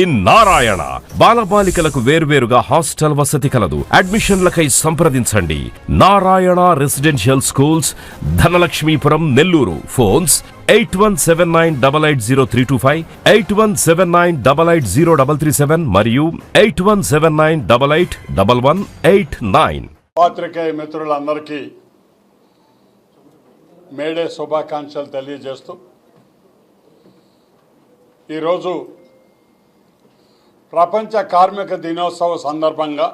నారాయణ బాలబాలికలకు వేర్వేరుగా హాస్టల్ వసతి కలదు. అడ్మిషన్లకై సంప్రదించండి. Narayana residential schools Dhanalakshmipuram Nellore. Phones eight one seven nine double eight zero three two five eight one seven nine double eight zero double three seven మరియు eight one seven nine double eight double one eight nine. పాత్రికేయ మిత్రులందరికీ May Day శుభాకాంక్షలు తెలియజేస్తూ ఈరోజు ప్రపంచ కార్మిక దినోత్సవ సందర్భంగా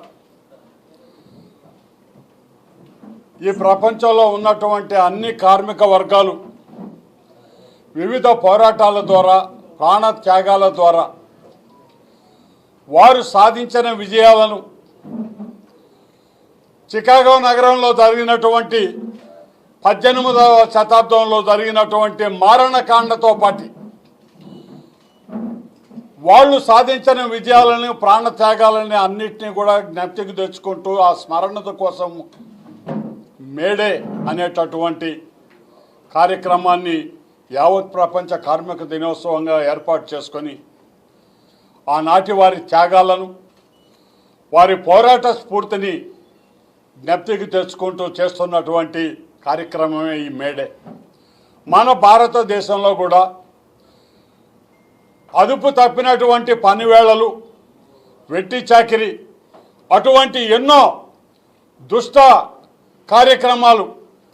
ఈ ప్రపంచంలో ఉన్నటువంటి అన్ని కార్మిక వర్గాలు వివిధ పోరాటాల ద్వారా ప్రాణత్యాగాల ద్వారా వారు సాధించిన విజయాలను చికాగో నగరంలో జరిగినటువంటి పద్దెనిమిదవ శతాబ్దంలో జరిగినటువంటి మారణకాండతో పాటు వాళ్ళు సాధించిన విజయాలను ప్రాణత్యాగాలని అన్నిటినీ కూడా జ్ఞప్తికి తెచ్చుకుంటూ ఆ స్మరణత కోసం మేడే అనేటటువంటి కార్యక్రమాన్ని యావత్ ప్రపంచ కార్మిక దినోత్సవంగా ఏర్పాటు చేసుకొని ఆనాటి వారి త్యాగాలను వారి పోరాట స్ఫూర్తిని జ్ఞప్తికి తెచ్చుకుంటూ చేస్తున్నటువంటి కార్యక్రమమే ఈ మేడే. మన భారతదేశంలో కూడా అదుపు తప్పినటువంటి పనివేళలు వెట్టి చాకిరి అటువంటి ఎన్నో దుష్ట కార్యక్రమాలు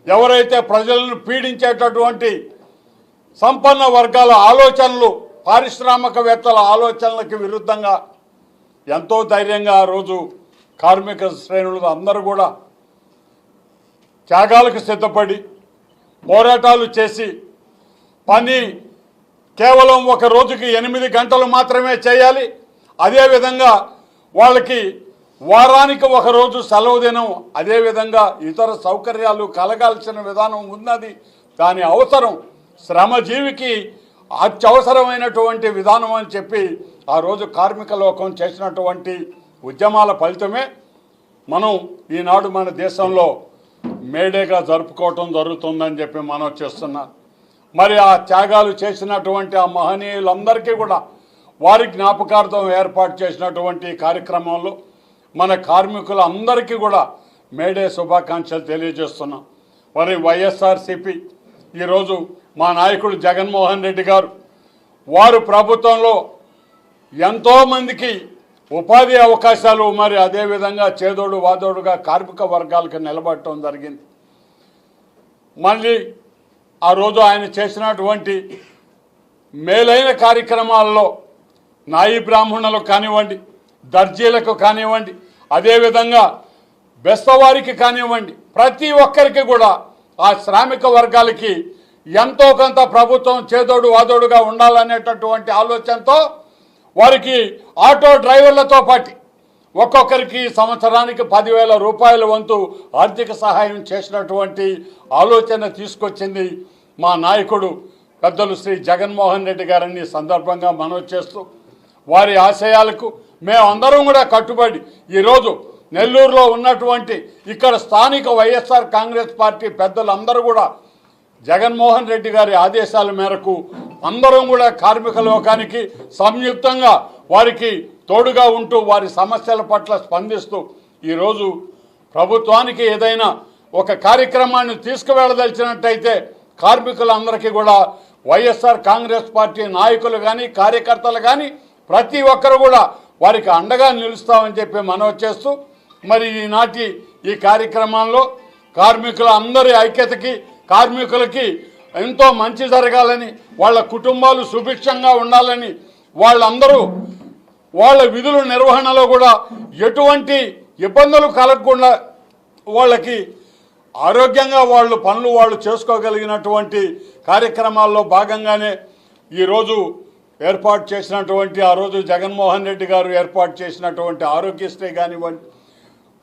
ఎవరైతే ప్రజలను పీడించేటటువంటి సంపన్న వర్గాల ఆలోచనలు పారిశ్రామికవేత్తల ఆలోచనలకు విరుద్ధంగా ఎంతో ధైర్యంగా ఆ రోజు కార్మిక శ్రేణులు అందరూ కూడా త్యాగాలకు సిద్ధపడి పోరాటాలు చేసి పని కేవలం ఒక రోజుకి ఎనిమిది గంటలు మాత్రమే చేయాలి. అదేవిధంగా వాళ్ళకి వారానికి ఒక రోజు సెలవు దినం అదేవిధంగా ఇతర సౌకర్యాలు కలగాల్సిన విధానం ఉన్నది. దాని అవసరం శ్రమజీవికి అత్యవసరమైనటువంటి విధానం అని చెప్పి ఆ రోజు కార్మిక లోకం చేసినటువంటి ఉద్యమాల ఫలితమే మనం ఈనాడు మన దేశంలో మేడేగా జరుపుకోవటం జరుగుతుందని చెప్పి మనం చేస్తున్నాం మరి ఆ త్యాగాలు చేసినటువంటి ఆ మహనీయులందరికీ కూడా వారి జ్ఞాపకార్థం ఏర్పాటు చేసినటువంటి కార్యక్రమంలో మన కార్మికులందరికీ కూడా మేడే శుభాకాంక్షలు తెలియజేస్తున్నాం. మరి వైఎస్ఆర్సిపి ఈరోజు మా నాయకుడు జగన్మోహన్ రెడ్డి గారు వారు ప్రభుత్వంలో ఎంతోమందికి ఉపాధి అవకాశాలు మరి అదేవిధంగా చేదోడు వాదోడుగా కార్మిక వర్గాలకు నిలబడటం జరిగింది. మళ్ళీ ఆ రోజు ఆయన చేసినటువంటి మేలైన కార్యక్రమాల్లో నాయి బ్రాహ్మణులకు కానివ్వండి దర్జీలకు కానివ్వండి అదేవిధంగా బెస్తవారికి కానివ్వండి ప్రతి ఒక్కరికి కూడా ఆ శ్రామిక వర్గాలకి ఎంతో కొంత ప్రభుత్వం చేదోడు వాదోడుగా ఉండాలనేటటువంటి ఆలోచనతో వారికి ఆటో డ్రైవర్లతో పాటు ఒక్కొక్కరికి సంవత్సరానికి పదివేల రూపాయల వంతు ఆర్థిక సహాయం చేసినటువంటి ఆలోచన తీసుకొచ్చింది మా నాయకుడు పెద్దలు శ్రీ జగన్మోహన్ రెడ్డి గారిని సందర్భంగా మనవి చేస్తూ వారి ఆశయాలకు మేమందరం కూడా కట్టుబడి ఈరోజు నెల్లూరులో ఉన్నటువంటి ఇక్కడ స్థానిక వైఎస్ఆర్ కాంగ్రెస్ పార్టీ పెద్దలందరూ కూడా జగన్మోహన్ రెడ్డి గారి ఆదేశాల మేరకు అందరం కూడా కార్మిక లోకానికి సంయుక్తంగా వారికి తోడుగా ఉంటూ వారి సమస్యల పట్ల స్పందిస్తూ ఈరోజు ప్రభుత్వానికి ఏదైనా ఒక కార్యక్రమాన్ని తీసుకువెళ్ళదలిచినట్టయితే కార్మికులందరికీ కూడా వైఎస్ఆర్ కాంగ్రెస్ పార్టీ నాయకులు కానీ కార్యకర్తలు కానీ ప్రతి ఒక్కరు కూడా వారికి అండగా నిలుస్తామని చెప్పి మనవి చేస్తూ మరి ఈనాటి ఈ కార్యక్రమంలో కార్మికుల అందరి ఐక్యతకి కార్మికులకి ఎంతో మంచి జరగాలని వాళ్ళ కుటుంబాలు సుభిక్షంగా ఉండాలని వాళ్ళందరూ వాళ్ళ విధుల నిర్వహణలో కూడా ఎటువంటి ఇబ్బందులు కలగకుండా వాళ్ళకి ఆరోగ్యంగా వాళ్ళు పనులు వాళ్ళు చేసుకోగలిగినటువంటి కార్యక్రమాల్లో భాగంగానే ఈరోజు ఏర్పాటు చేసినటువంటి ఆ రోజు జగన్మోహన్ రెడ్డి గారు ఏర్పాటు చేసినటువంటి ఆరోగ్యశ్రీ కానివ్వండి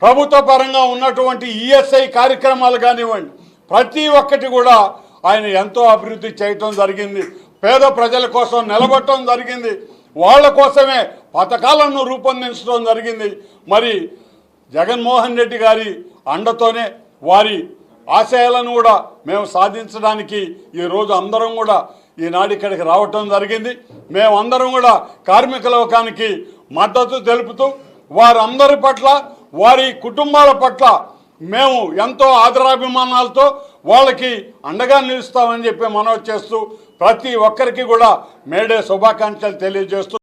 ప్రభుత్వ పరంగా ఉన్నటువంటి ఈఎస్ఐ కార్యక్రమాలు కానివ్వండి ప్రతి ఒక్కటి కూడా ఆయన ఎంతో అభివృద్ధి చేయటం జరిగింది. పేద ప్రజల కోసం నిలబడటం జరిగింది. వాళ్ళ కోసమే పథకాలను రూపొందించడం జరిగింది. మరి జగన్మోహన్ రెడ్డి గారి అండతోనే వారి ఆశయాలను కూడా మేము సాధించడానికి ఈరోజు అందరం కూడా ఈనాడు ఇక్కడికి రావటం జరిగింది. మేమందరం కూడా కార్మిక లోకానికి మద్దతు తెలుపుతూ వారందరి పట్ల వారి కుటుంబాల పట్ల మేము ఎంతో ఆదరాభిమానాలతో వాళ్ళకి అండగా నిలుస్తామని చెప్పి మనవి చేస్తూ ప్రతి ఒక్కరికి కూడా మేడే శుభాకాంక్షలు తెలియజేస్తూ